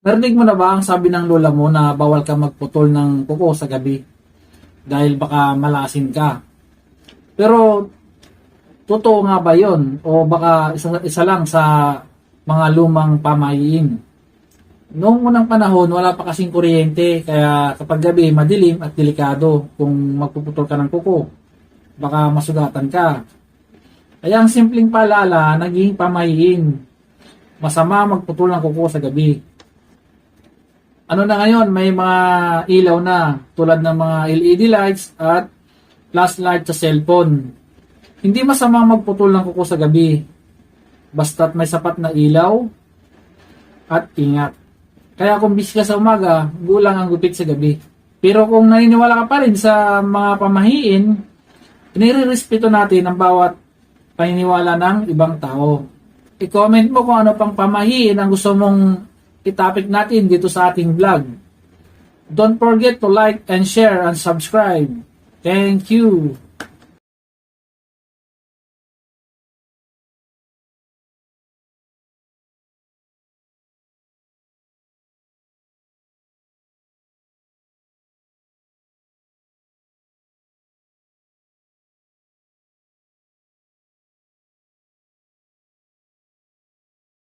Narinig mo na ba ang sabi ng lola mo na bawal ka magputol ng kuko sa gabi? Dahil baka malasin ka. Pero, totoo nga ba yon O baka isa, isa lang sa mga lumang pamahiin? Noong unang panahon, wala pa kasing kuryente, kaya kapag gabi, madilim at delikado kung magpuputol ka ng kuko. Baka masugatan ka. Kaya ang simpleng paalala, naging pamahiin. Masama magputol ng kuko sa gabi. Ano na ngayon, may mga ilaw na tulad ng mga LED lights at flashlight sa cellphone. Hindi masama magputol ng kuko sa gabi. Basta't may sapat na ilaw at ingat. Kaya kung busy ka sa umaga, gulang ang gupit sa gabi. Pero kung naniniwala ka pa rin sa mga pamahiin, inirerespeto natin ang bawat paniniwala ng ibang tao. I-comment mo kung ano pang pamahiin ang gusto mong itapik natin dito sa ating vlog. Don't forget to like and share and subscribe. Thank you.